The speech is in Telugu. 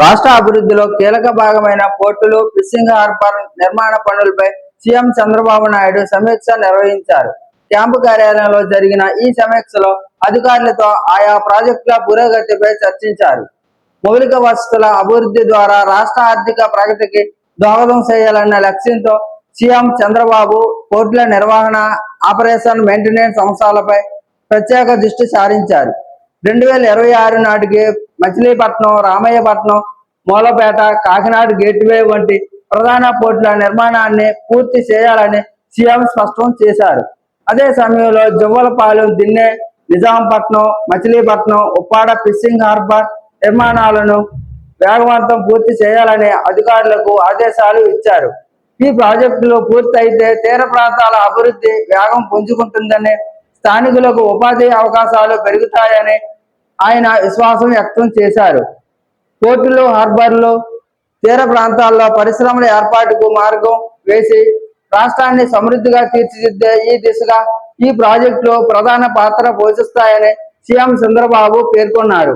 రాష్ట్ర అభివృద్ధిలో కీలక భాగమైన పోర్టులు ఫిషింగ్ హార్బర్ నిర్మాణ పనులపై సీఎం చంద్రబాబు నాయుడు సమీక్ష నిర్వహించారు. క్యాంపు కార్యాలయంలో జరిగిన ఈ సమీక్షలో అధికారులతో ఆయా ప్రాజెక్టుల పురోగతిపై చర్చించారు. మౌలిక వసతుల అభివృద్ధి ద్వారా రాష్ట్ర ఆర్థిక ప్రగతికి దోహదం చేయాలన్న లక్ష్యంతో సీఎం చంద్రబాబు పోర్టుల నిర్వహణ ఆపరేషన్ మెయింటెనెన్స్ అంశాలపై ప్రత్యేక దృష్టి సారించారు. రెండు వేల ఇరవై ఆరు నాటికి మచిలీపట్నం రామయ్యపట్నం మూలపేట కాకినాడ గేట్వే వంటి ప్రధాన పోర్టుల నిర్మాణాన్ని పూర్తి చేయాలని సీఎం స్పష్టం చేశారు. అదే సమయంలో జువ్వలపాలెం దిన్నె నిజాంపట్నం మచిలీపట్నం ఉప్పాడ ఫిషింగ్ హార్బర్ నిర్మాణాలను వేగవంతం పూర్తి చేయాలని అధికారులకు ఆదేశాలు ఇచ్చారు. ఈ ప్రాజెక్టులు పూర్తయితే తీర ప్రాంతాల అభివృద్ధి వేగం పుంజుకుంటుందని స్థానికులకు ఉపాధి అవకాశాలు పెరుగుతాయని ఆయన విశ్వాసం వ్యక్తం చేశారు. పోర్టులు హార్బర్లు తీర ప్రాంతాల్లో పరిశ్రమల ఏర్పాటుకు మార్గం వేసి రాష్ట్రాన్ని సమృద్ధిగా తీర్చిదిద్దే ఈ దిశగా ఈ ప్రాజెక్టులు ప్రధాన పాత్ర పోషిస్తాయని సీఎం చంద్రబాబు పేర్కొన్నారు.